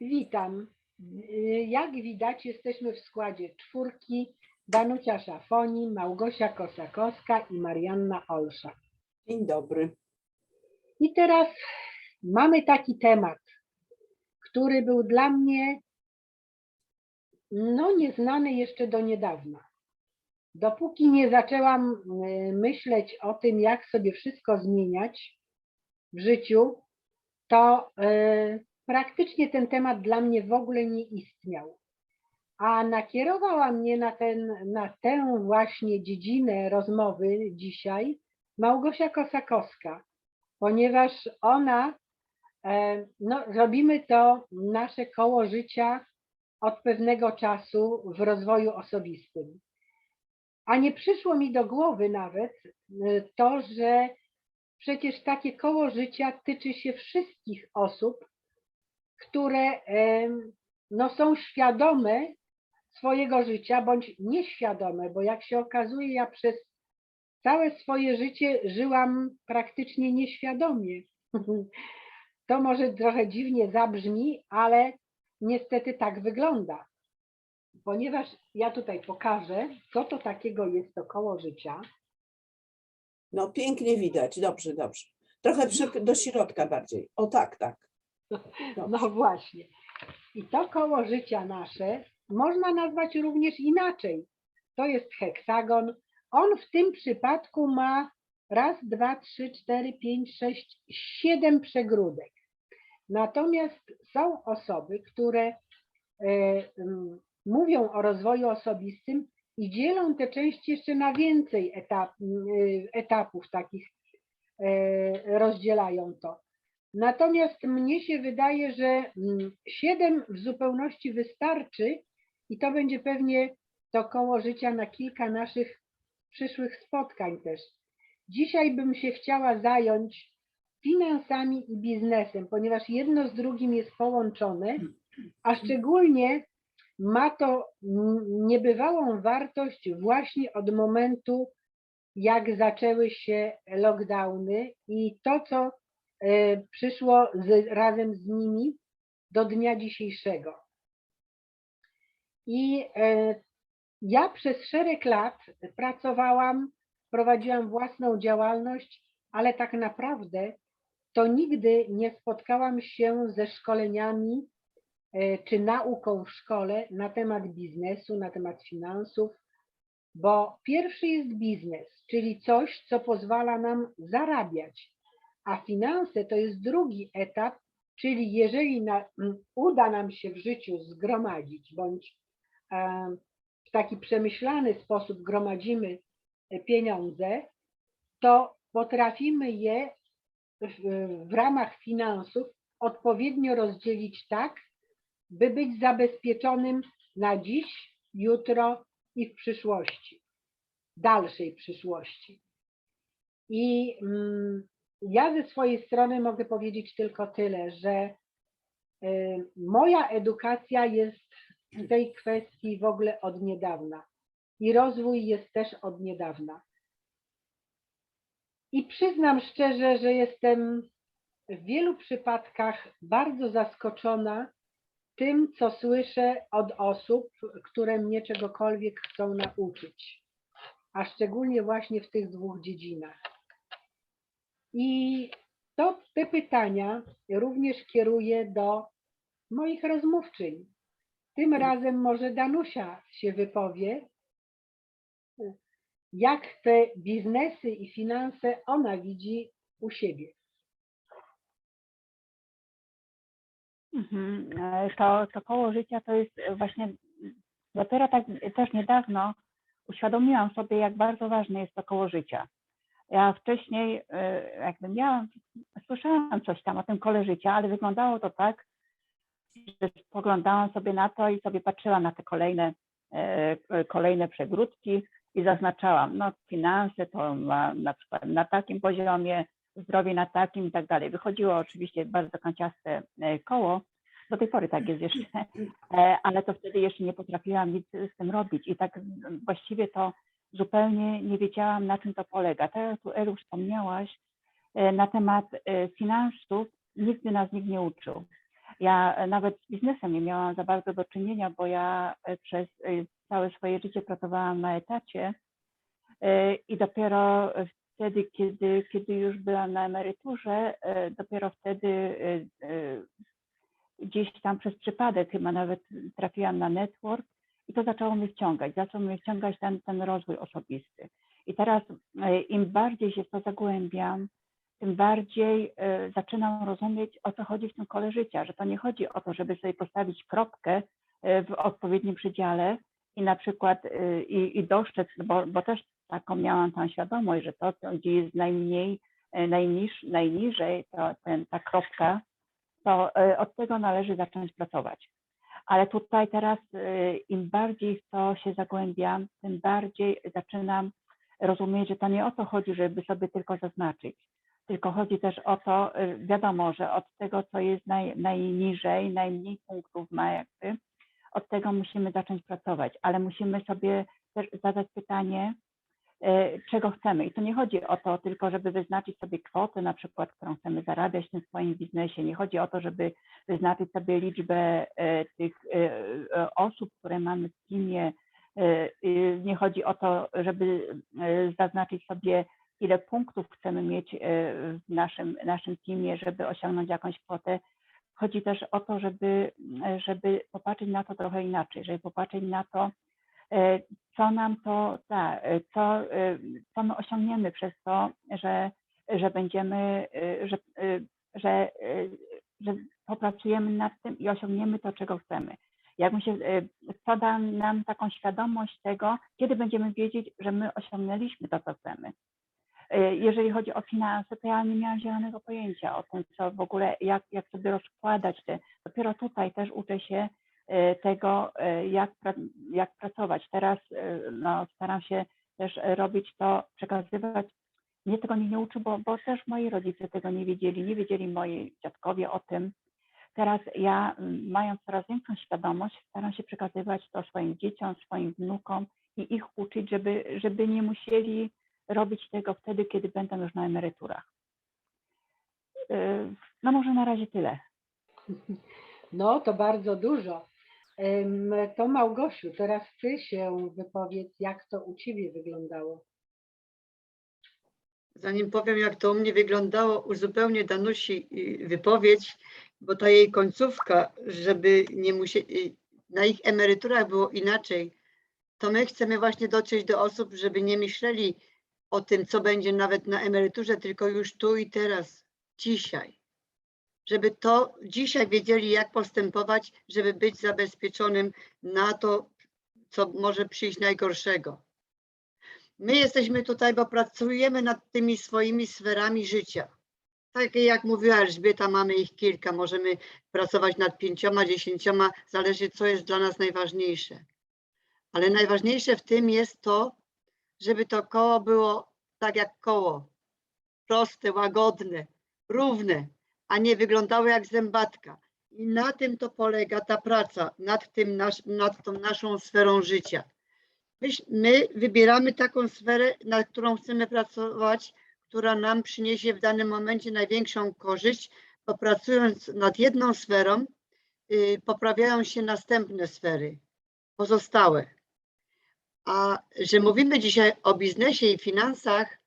Witam. Y, Jak widać, jesteśmy w składzie czwórki. Danucia Szafoni, Małgosia Kosakowska i Marianna Olsza. Dzień dobry. I teraz mamy taki temat, który był dla mnie no nieznany jeszcze do niedawna. Dopóki nie zaczęłam y, myśleć o tym, jak sobie wszystko zmieniać w życiu, to y, praktycznie ten temat dla mnie w ogóle nie istniał. A nakierowała mnie na, ten, na tę właśnie dziedzinę rozmowy dzisiaj Małgosia Kosakowska, ponieważ ona, e, no, robimy to nasze koło życia od pewnego czasu w rozwoju osobistym. A nie przyszło mi do głowy nawet e, to, że przecież takie koło życia tyczy się wszystkich osób, które no, są świadome swojego życia bądź nieświadome, bo jak się okazuje, ja przez całe swoje życie żyłam praktycznie nieświadomie. To może trochę dziwnie zabrzmi, ale niestety tak wygląda. Ponieważ ja tutaj pokażę, co to takiego jest to koło życia. No pięknie widać, dobrze, dobrze. Trochę do środka bardziej. O tak, tak. Dobrze. No właśnie. I to koło życia nasze można nazwać również inaczej. To jest heksagon. On w tym przypadku ma raz, dwa, trzy, cztery, pięć, sześć, siedem przegródek. Natomiast są osoby, które e, mówią o rozwoju osobistym i dzielą te części jeszcze na więcej etap, y, etapów takich, e, rozdzielają to. Natomiast mnie się wydaje, że mm, siedem w zupełności wystarczy i to będzie pewnie to koło życia na kilka naszych przyszłych spotkań też. Dzisiaj bym się chciała zająć finansami i biznesem, ponieważ jedno z drugim jest połączone, a szczególnie ma to mm, niebywałą wartość właśnie od momentu, jak zaczęły się lockdowny i to, co przyszło z, razem z nimi do dnia dzisiejszego. I e, ja przez szereg lat pracowałam, prowadziłam własną działalność, ale tak naprawdę to nigdy nie spotkałam się ze szkoleniami e, czy nauką w szkole na temat biznesu, na temat finansów, bo pierwszy jest biznes, czyli coś, co pozwala nam zarabiać, a finanse to jest drugi etap, czyli jeżeli na, uda nam się w życiu zgromadzić, bądź w taki przemyślany sposób gromadzimy e, pieniądze, to potrafimy je w, w ramach finansów odpowiednio rozdzielić tak, by być zabezpieczonym na dziś, jutro i w przyszłości, dalszej przyszłości. I mm, ja ze swojej strony mogę powiedzieć tylko tyle, że y, moja edukacja jest w tej kwestii w ogóle od niedawna i rozwój jest też od niedawna. I przyznam szczerze, że jestem w wielu przypadkach bardzo zaskoczona tym, co słyszę od osób, które mnie czegokolwiek chcą nauczyć, a szczególnie właśnie w tych dwóch dziedzinach. I to, te pytania również kieruję do moich rozmówczyń. Tym razem może Danusia się wypowie, jak te biznesy i finanse ona widzi u siebie. Mhm. To, to koło życia to jest właśnie dopiero tak też niedawno uświadomiłam sobie, jak bardzo ważne jest to koło życia. Ja wcześniej e, jakby miałam, słyszałam coś tam o tym kole życia, ale wyglądało to tak, że spoglądałam sobie na to i sobie patrzyłam na te kolejne, e, kolejne przegródki i zaznaczałam, no finanse to ma na przykład na takim poziomie, zdrowie na takim i tak dalej. Wychodziło oczywiście bardzo kanciaste e, koło, do tej pory tak jest jeszcze, ale to wtedy jeszcze nie potrafiłam nic z tym robić i tak właściwie to zupełnie nie wiedziałam, na czym to polega. Tak jak tu Elu wspomniałaś, e, na temat e, finansów nigdy nas nikt nie uczył. Ja e, nawet z biznesem nie miałam za bardzo do czynienia, bo ja przez całe swoje życie pracowałam na etacie i dopiero wtedy, kiedy, kiedy już byłam na emeryturze, dopiero wtedy gdzieś tam przez przypadek chyba nawet trafiłam na network i to zaczęło mnie wciągać, zaczął mnie wciągać ten, ten rozwój osobisty. I teraz e, im bardziej się w to zagłębiam, tym bardziej e, zaczynam rozumieć, o co chodzi w tym kole życia, że to nie chodzi o to, żeby sobie postawić kropkę e, w odpowiednim przedziale i na przykład i, i dostrzec, bo, bo też taką miałam tam świadomość, że to, gdzie jest najmniej, najniż, najniżej, to ten, ta kropka, to od tego należy zacząć pracować. Ale tutaj teraz e, im bardziej w to się zagłębiam, tym bardziej zaczynam rozumieć, że to nie o to chodzi, żeby sobie tylko zaznaczyć, tylko chodzi też o to, y, wiadomo, że od tego, co jest naj, najniżej, najmniej punktów ma jakby, od tego musimy zacząć pracować, ale musimy sobie też zadać pytanie, y, czego chcemy. I to nie chodzi o to tylko, żeby wyznaczyć sobie kwotę, na przykład, którą chcemy zarabiać tym swoim biznesie. Nie chodzi o to, żeby wyznaczyć sobie liczbę y, tych y, osób, które mamy w teamie. Nie chodzi o to, żeby zaznaczyć sobie ile punktów chcemy mieć e, w naszym, naszym teamie, żeby osiągnąć jakąś kwotę. Chodzi też o to, żeby, żeby popatrzeć na to trochę inaczej, żeby popatrzeć na to, e, co nam to da, e, co, e, co my osiągniemy przez to, że, że będziemy, e, że, e, że, e, że popracujemy nad tym i osiągniemy to, czego chcemy. Jak się, e, co da nam taką świadomość tego, kiedy będziemy wiedzieć, że my osiągnęliśmy to, co chcemy. E, Jeżeli chodzi o finanse, to ja nie miałam zielonego pojęcia o tym, co w ogóle, jak, jak sobie rozkładać te. Dopiero tutaj też uczę się e, tego, e, jak, jak pracować. Teraz e, no, staram się też e, robić to, przekazywać. Mnie tego nikt nie uczy, bo, bo też moi rodzice tego nie wiedzieli, nie wiedzieli moi dziadkowie o tym. Teraz ja, mając coraz większą świadomość, staram się przekazywać to swoim dzieciom, swoim wnukom i ich uczyć, żeby, żeby nie musieli robić tego wtedy, kiedy będą już na emeryturach. No może na razie tyle. No, to bardzo dużo. To Małgosiu, teraz ty się wypowiedz, jak to u ciebie wyglądało. Zanim powiem, jak to u mnie wyglądało, uzupełnię Danusi y, wypowiedź, bo ta jej końcówka, żeby nie musieli, na ich emeryturach było inaczej, to my chcemy właśnie dotrzeć do osób, żeby nie myśleli o tym, co będzie nawet na emeryturze, tylko już tu i teraz, dzisiaj. Żeby to dzisiaj wiedzieli, jak postępować, żeby być zabezpieczonym na to, co może przyjść najgorszego. My jesteśmy tutaj, bo pracujemy nad tymi swoimi sferami życia. Tak jak mówiła Elżbieta, mamy ich kilka. Możemy pracować nad pięcioma, dziesięcioma, zależy co jest dla nas najważniejsze. Ale najważniejsze w tym jest to, żeby to koło było tak jak koło. Proste, łagodne, równe, a nie wyglądało jak zębatka. I na tym to polega ta praca, nad, tym nasz, nad tą naszą sferą życia. Myś- My wybieramy taką sferę, nad którą chcemy pracować, która nam przyniesie w danym momencie największą korzyść, bo pracując nad jedną sferą, y, poprawiają się następne sfery, pozostałe. A że mówimy dzisiaj o biznesie i finansach,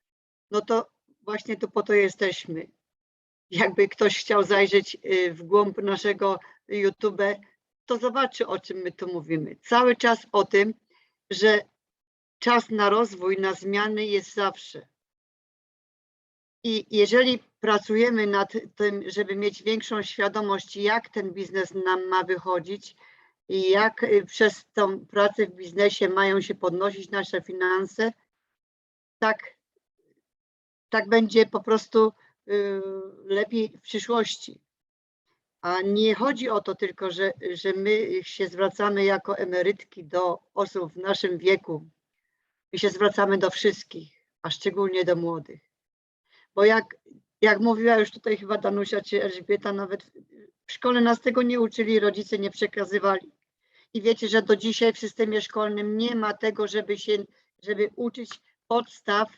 no to właśnie tu po to jesteśmy. Jakby ktoś chciał zajrzeć y, w głąb naszego YouTube, to zobaczy, o czym my tu mówimy. Cały czas o tym, że czas na rozwój, na zmiany jest zawsze. I jeżeli pracujemy nad tym, żeby mieć większą świadomość, jak ten biznes nam ma wychodzić i jak y, przez tą pracę w biznesie mają się podnosić nasze finanse, tak, tak będzie po prostu lepiej w przyszłości. A nie chodzi o to tylko, że, że my się zwracamy jako emerytki do osób w naszym wieku. My się zwracamy do wszystkich, a szczególnie do młodych. Bo jak, jak mówiła już tutaj chyba Danusia czy Elżbieta, nawet w szkole nas tego nie uczyli, rodzice nie przekazywali. I wiecie, że do dzisiaj w systemie szkolnym nie ma tego, żeby się, żeby uczyć podstaw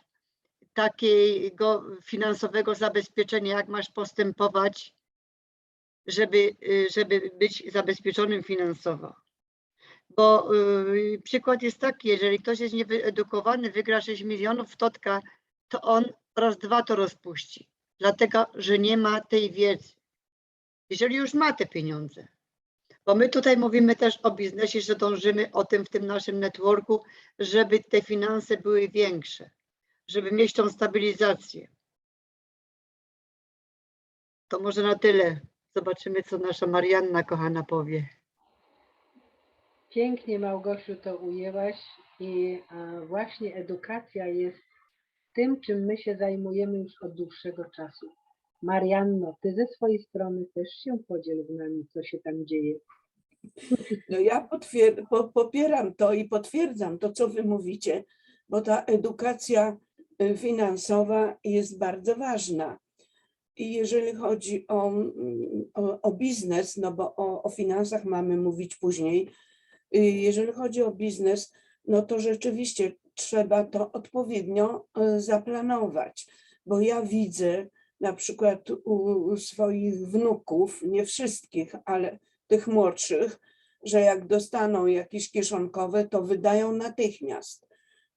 takiego finansowego zabezpieczenia, jak masz postępować żeby, y, żeby być zabezpieczonym finansowo. Bo y, przykład jest taki, jeżeli ktoś jest niewyedukowany, wygra 6 milionów w totka, to on raz, dwa to rozpuści. Dlatego, że nie ma tej wiedzy. Jeżeli już ma te pieniądze. Bo my tutaj mówimy też o biznesie, że dążymy o tym w tym naszym networku, żeby te finanse były większe, żeby mieć tą stabilizację. To może na tyle. Zobaczymy, co nasza Marianna kochana powie. Pięknie Małgosiu to ujęłaś i właśnie edukacja jest tym, czym my się zajmujemy już od dłuższego czasu. Marianno, ty ze swojej strony też się podziel z nami, co się tam dzieje. No ja potwier- po, popieram to i potwierdzam to, co wy mówicie, bo ta edukacja finansowa jest bardzo ważna. I jeżeli chodzi o, mm, o, o biznes, no bo o, o finansach mamy mówić później, jeżeli chodzi o biznes, no to rzeczywiście trzeba to odpowiednio y, zaplanować, bo ja widzę na przykład u swoich wnuków, nie wszystkich, ale tych młodszych, że jak dostaną jakieś kieszonkowe, to wydają natychmiast.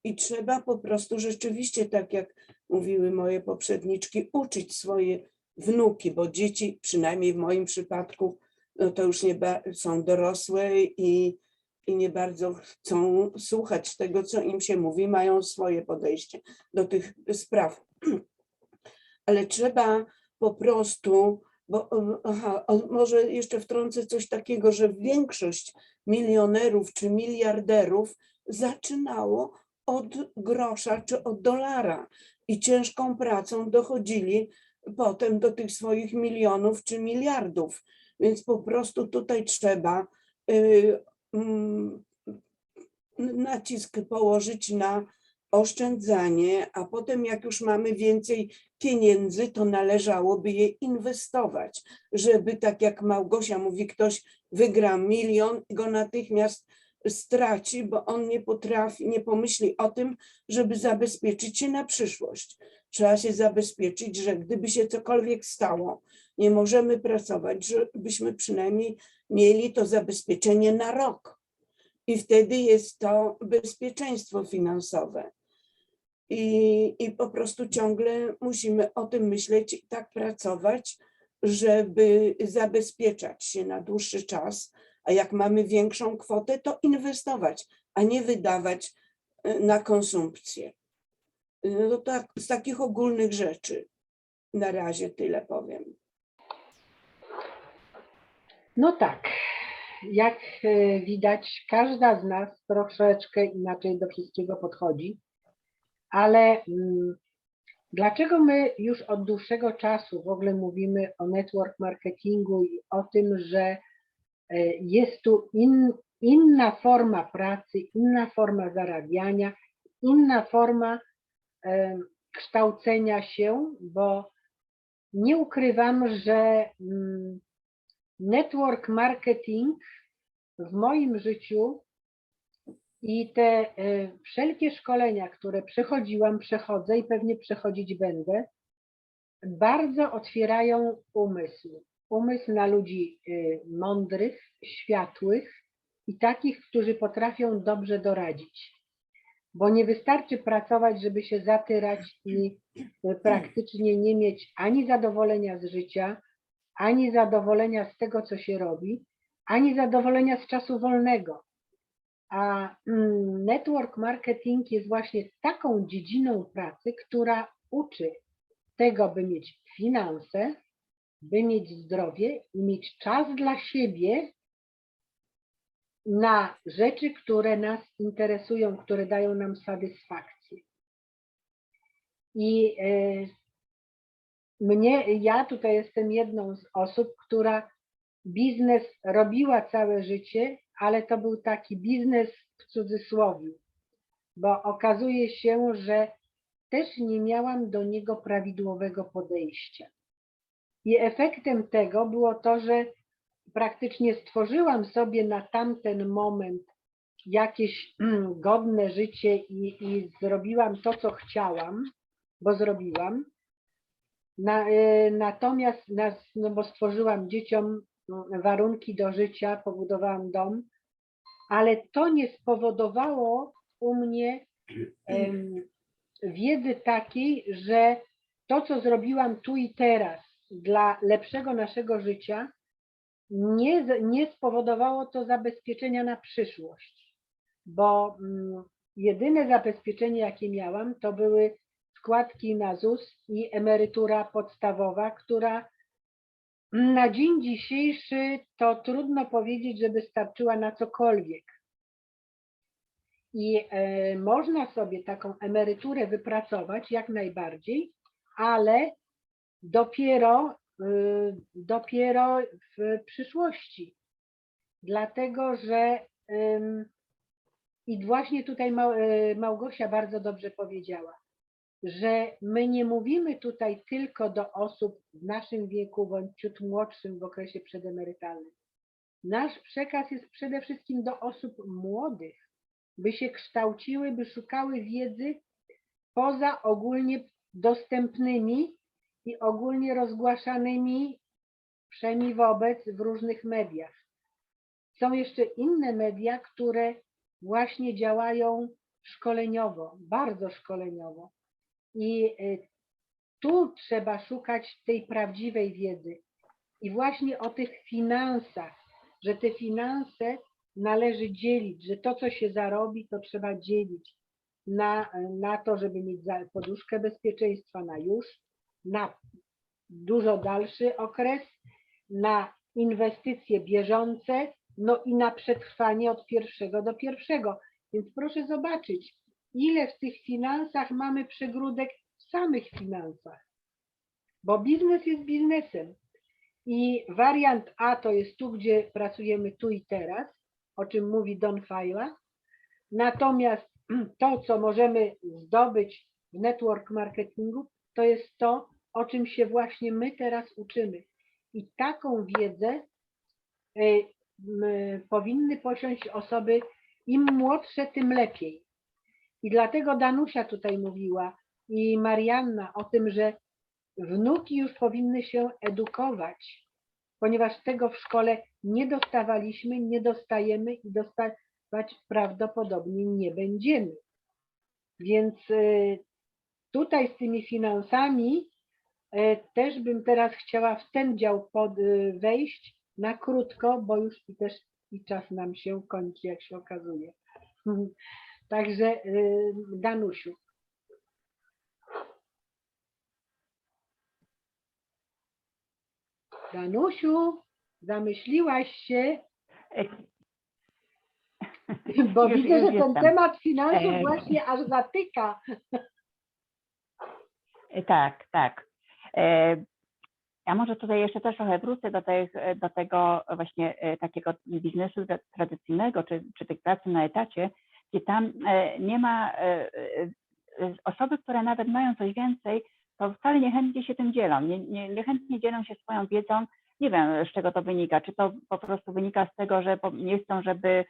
I trzeba po prostu rzeczywiście, tak jak mówiły moje poprzedniczki, uczyć swoje wnuki, bo dzieci, przynajmniej w moim przypadku, no to już nie są dorosłe i, i nie bardzo chcą słuchać tego, co im się mówi, mają swoje podejście do tych spraw. Ale trzeba po prostu bo aha, może jeszcze wtrącę coś takiego, że większość milionerów czy miliarderów zaczynało od grosza czy od dolara i ciężką pracą dochodzili potem do tych swoich milionów czy miliardów. Więc po prostu tutaj trzeba y, mm, nacisk położyć na oszczędzanie, a potem jak już mamy więcej pieniędzy, to należałoby je inwestować, żeby tak jak Małgosia mówi, ktoś wygra milion i go natychmiast straci, bo on nie potrafi, nie pomyśli o tym, żeby zabezpieczyć się na przyszłość. Trzeba się zabezpieczyć, że gdyby się cokolwiek stało, nie możemy pracować, żebyśmy przynajmniej mieli to zabezpieczenie na rok. I wtedy jest to bezpieczeństwo finansowe. I, I po prostu ciągle musimy o tym myśleć i tak pracować, żeby zabezpieczać się na dłuższy czas, a jak mamy większą kwotę, to inwestować, a nie wydawać e, na konsumpcję. No tak, z takich ogólnych rzeczy na razie tyle powiem. No tak, jak e, widać, każda z nas troszeczkę inaczej do wszystkiego podchodzi, ale mm, dlaczego my już od dłuższego czasu w ogóle mówimy o network marketingu i o tym, że jest tu in, inna forma pracy, inna forma zarabiania, inna forma e, kształcenia się, bo nie ukrywam, że mm, network marketing w moim życiu i te e, wszelkie szkolenia, które przechodziłam, przechodzę i pewnie przechodzić będę, bardzo otwierają umysł. Umysł na ludzi e, mądrych, światłych i takich, którzy potrafią dobrze doradzić. Bo nie wystarczy pracować, żeby się zatyrać i e, praktycznie nie mieć ani zadowolenia z życia, ani zadowolenia z tego, co się robi, ani zadowolenia z czasu wolnego. A mm, network marketing jest właśnie taką dziedziną pracy, która uczy tego, by mieć finanse, by mieć zdrowie i mieć czas dla siebie na rzeczy, które nas interesują, które dają nam satysfakcję. I e, mnie, ja tutaj jestem jedną z osób, która biznes robiła całe życie, ale to był taki biznes w cudzysłowie, bo okazuje się, że też nie miałam do niego prawidłowego podejścia. I efektem tego było to, że praktycznie stworzyłam sobie na tamten moment jakieś mm, godne życie i, i zrobiłam to, co chciałam, bo zrobiłam. Na, e, natomiast nas, no bo stworzyłam dzieciom mm, warunki do życia, pobudowałam dom, ale to nie spowodowało u mnie em, wiedzy takiej, że to, co zrobiłam tu i teraz dla lepszego naszego życia, nie, nie spowodowało to zabezpieczenia na przyszłość, bo mm, jedyne zabezpieczenie, jakie miałam, to były składki na ZUS i emerytura podstawowa, która na dzień dzisiejszy to trudno powiedzieć, żeby starczyła na cokolwiek. I e, można sobie taką emeryturę wypracować jak najbardziej, ale dopiero, y, dopiero w przyszłości. Dlatego, że i właśnie tutaj e, Małgosia bardzo dobrze powiedziała, że my nie mówimy tutaj tylko do osób w naszym wieku bądź ciut młodszym w okresie przedemerytalnym. Nasz przekaz jest przede wszystkim do osób młodych, by się kształciły, by szukały wiedzy poza ogólnie dostępnymi i ogólnie rozgłaszanymi wszemi wobec w różnych mediach. Są jeszcze inne media, które właśnie działają szkoleniowo, bardzo szkoleniowo. I y, tu trzeba szukać tej prawdziwej wiedzy. I właśnie o tych finansach, że te finanse należy dzielić, że to, co się zarobi, to trzeba dzielić na, na to, żeby mieć poduszkę bezpieczeństwa na już, na dużo dalszy okres, na inwestycje bieżące, no i na przetrwanie od pierwszego do pierwszego. Więc proszę zobaczyć, ile w tych finansach mamy przegródek w samych finansach. Bo biznes jest biznesem. I wariant A to jest tu, gdzie pracujemy tu i teraz, o czym mówi Don Fajla. Natomiast to, co możemy zdobyć w network marketingu, to jest to, o czym się właśnie my teraz uczymy. I taką wiedzę m, powinny posiąść osoby im młodsze, tym lepiej. I dlatego Danusia tutaj mówiła i Marianna o tym, że wnuki już powinny się edukować, ponieważ tego w szkole nie dostawaliśmy, nie dostajemy i dostawać prawdopodobnie nie będziemy. Więc y, tutaj z tymi finansami y, też bym teraz chciała w ten dział pod, y, wejść na krótko, bo już i też i czas nam się kończy, jak się okazuje. Także y, Danusiu. Danusiu, zamyśliłaś się, E, bo widzę, że ten temat finansów E, właśnie aż zatyka. E, Tak, tak. E, Ja może tutaj jeszcze też trochę wrócę do, tych, do tego właśnie e, takiego biznesu tra- tradycyjnego, czy, czy tych pracy na etacie, gdzie tam e, nie ma e, e, e, osoby, które nawet mają coś więcej, to wcale niechętnie się tym dzielą, nie, nie, niechętnie dzielą się swoją wiedzą. Nie wiem, z czego to wynika. Czy to po prostu wynika z tego, że nie chcą, żeby, e,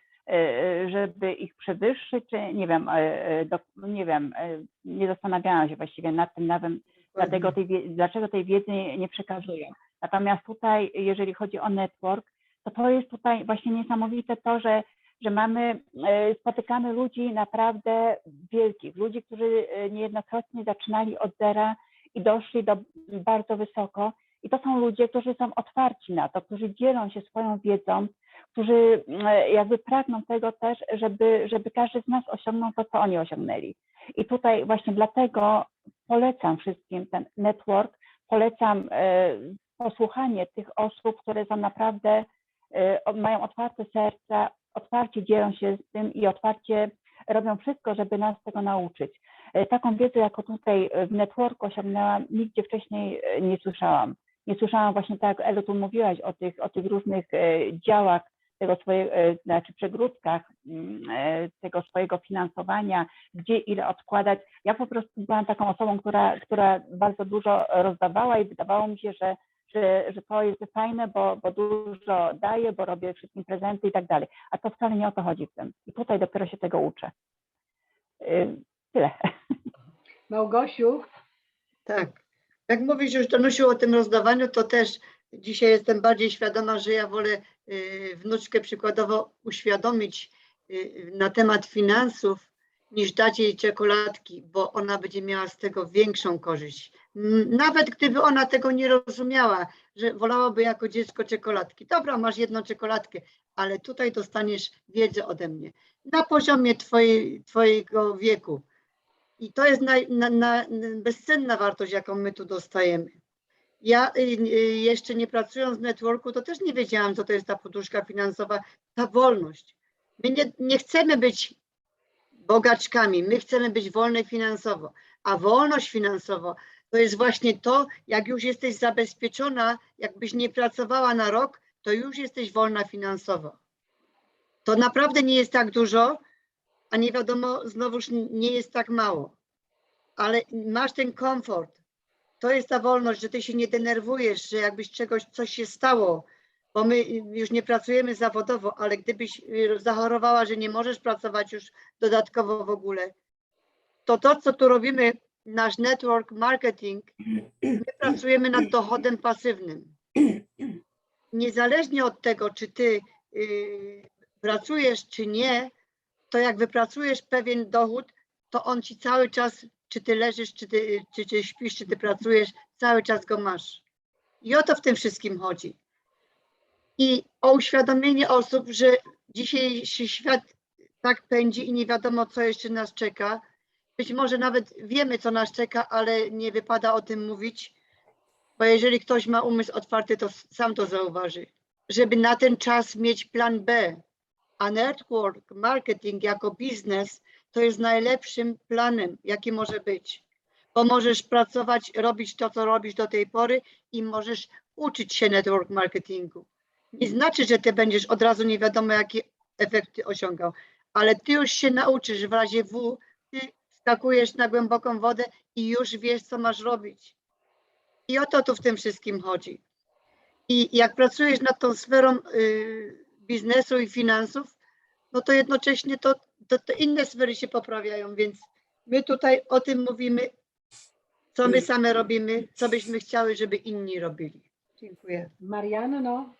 żeby ich przewyższyć, czy nie wiem, e, e, do, nie wiem, e, nie zastanawiają się właściwie nad tym, nawet dlatego tej, dlaczego tej wiedzy nie, nie przekazują. Natomiast tutaj, jeżeli chodzi o network, to to jest tutaj właśnie niesamowite to, że, że mamy, e, spotykamy ludzi naprawdę wielkich, ludzi, którzy e, niejednokrotnie zaczynali od zera i doszli do bardzo wysoko. I to są ludzie, którzy są otwarci na to, którzy dzielą się swoją wiedzą, którzy e, jakby pragną tego też, żeby, żeby każdy z nas osiągnął to, co oni osiągnęli. I tutaj właśnie dlatego polecam wszystkim ten network, polecam e, posłuchanie tych osób, które są naprawdę, e, mają otwarte serca, otwarcie dzielą się z tym i otwarcie robią wszystko, żeby nas tego nauczyć. E, Taką wiedzę, jaką tutaj w networku osiągnęłam, nigdzie wcześniej nie słyszałam. Nie słyszałam właśnie tak, Elu, tu mówiłaś o tych, o tych różnych działach tego swojego, e, znaczy przegródkach mm, e, tego swojego finansowania, gdzie ile odkładać. Ja po prostu byłam taką osobą, która, która bardzo dużo rozdawała i wydawało mi się, że, że, że to jest fajne, bo, bo dużo daję, bo robię wszystkim prezenty i tak dalej. A to wcale nie o to chodzi w tym. I tutaj dopiero się tego uczę. Y, Tyle. Małgosiu, Tak. Jak mówisz już Danusiu o tym rozdawaniu, to też dzisiaj jestem bardziej świadoma, że ja wolę y, wnuczkę przykładowo uświadomić y, na temat finansów, niż dać jej czekoladki, bo ona będzie miała z tego większą korzyść. Nawet gdyby ona tego nie rozumiała, że wolałaby jako dziecko czekoladki. Dobra, masz jedną czekoladkę, ale tutaj dostaniesz wiedzę ode mnie na poziomie twojego wieku. I to jest naj, na, na, bezcenna wartość, jaką my tu dostajemy. Ja y, y, jeszcze nie pracując w networku, to też nie wiedziałam, co to jest ta poduszka finansowa, ta wolność. My nie, nie chcemy być bogaczkami, my chcemy być wolne finansowo, a wolność finansowa to jest właśnie to, jak już jesteś zabezpieczona, jakbyś nie pracowała na rok, to już jesteś wolna finansowo. To naprawdę nie jest tak dużo, a nie wiadomo, znowuż nie jest tak mało. Ale masz ten komfort. To jest ta wolność, że ty się nie denerwujesz, że jakbyś czegoś, coś się stało, bo my już nie pracujemy zawodowo, ale gdybyś y, zachorowała, że nie możesz pracować już dodatkowo w ogóle, to to, co tu robimy, nasz network marketing, my pracujemy nad dochodem pasywnym. Niezależnie od tego, czy ty y, pracujesz, czy nie, to jak wypracujesz pewien dochód, to on ci cały czas, czy ty leżysz, czy ty, czy, śpisz, czy ty pracujesz, cały czas go masz. I o to w tym wszystkim chodzi. I o uświadomienie osób, że dzisiejszy świat tak pędzi i nie wiadomo, co jeszcze nas czeka. Być może nawet wiemy, co nas czeka, ale nie wypada o tym mówić, bo jeżeli ktoś ma umysł otwarty, to sam to zauważy. Żeby na ten czas mieć plan B, a network marketing jako biznes to jest najlepszym planem, jaki może być. Bo możesz pracować, robić to, co robisz do tej pory i możesz uczyć się network marketingu. Nie znaczy, że ty będziesz od razu nie wiadomo, jakie efekty osiągał, ale ty już się nauczysz w razie W, ty skakujesz na głęboką wodę i już wiesz, co masz robić. I o to tu w tym wszystkim chodzi. I jak pracujesz nad tą sferą y, biznesu i finansów, no to jednocześnie to, to, to inne sfery się poprawiają, więc my tutaj o tym mówimy, co my same robimy, co byśmy chciały, żeby inni robili. Dziękuję. Marianno,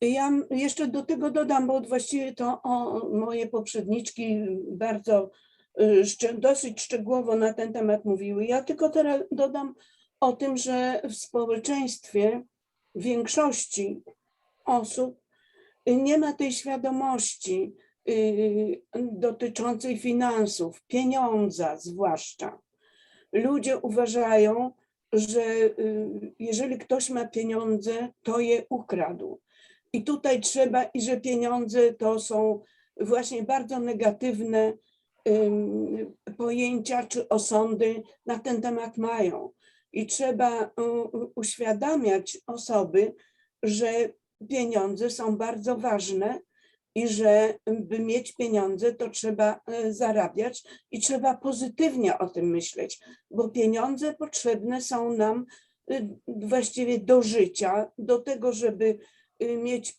Ja jeszcze do tego dodam, bo właściwie to o, moje poprzedniczki bardzo y, dosyć szczegółowo na ten temat mówiły. Ja tylko teraz dodam o tym, że w społeczeństwie większości osób nie ma tej świadomości dotyczącej finansów, pieniądza zwłaszcza. Ludzie uważają, że y, jeżeli ktoś ma pieniądze, to je ukradł. I tutaj trzeba, i że pieniądze to są właśnie bardzo negatywne pojęcia czy osądy na ten temat mają. I trzeba y, uświadamiać osoby, że pieniądze są bardzo ważne i że by mieć pieniądze, to trzeba y, zarabiać i trzeba pozytywnie o tym myśleć, bo pieniądze potrzebne są nam y, właściwie do życia, do tego, żeby y, mieć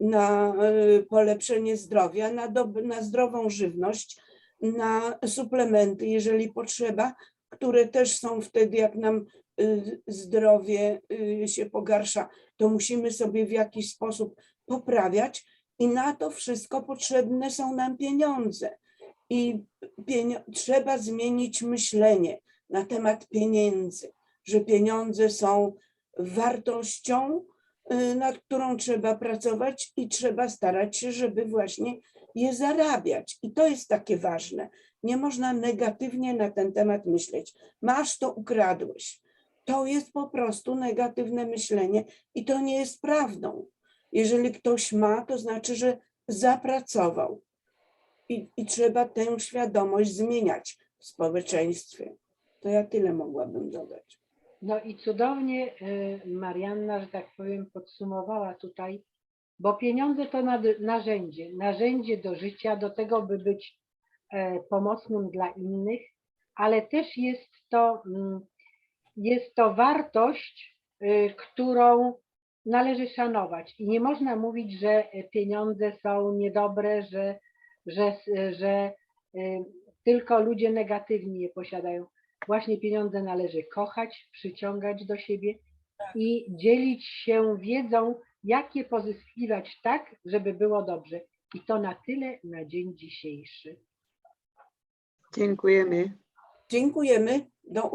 na y, polepszenie zdrowia, na, dob- na zdrową żywność, na suplementy, jeżeli potrzeba, które też są wtedy, jak nam y, zdrowie się pogarsza, to musimy sobie w jakiś sposób poprawiać i na to wszystko potrzebne są nam pieniądze. I trzeba zmienić myślenie na temat pieniędzy, że pieniądze są wartością, y, nad którą trzeba pracować i trzeba starać się, żeby właśnie je zarabiać. I to jest takie ważne. Nie można negatywnie na ten temat myśleć. Masz to, ukradłeś. To jest po prostu negatywne myślenie i to nie jest prawdą. Jeżeli ktoś ma, to znaczy, że zapracował. I, i trzeba tę świadomość zmieniać w społeczeństwie. To ja tyle mogłabym dodać. no i cudownie y, Marianna, że tak powiem, podsumowała tutaj, bo pieniądze to narzędzie, narzędzie do życia, do tego, by być e, pomocnym dla innych, ale też jest to, mm, jest to wartość, y, którą należy szanować. I nie można mówić, że e, pieniądze są niedobre, że, że, że y, tylko ludzie negatywni je posiadają. właśnie pieniądze należy kochać, przyciągać do siebie i dzielić się wiedzą, jak je pozyskiwać tak, żeby było dobrze. I to na tyle na dzień dzisiejszy. Dziękujemy. Dziękujemy. Do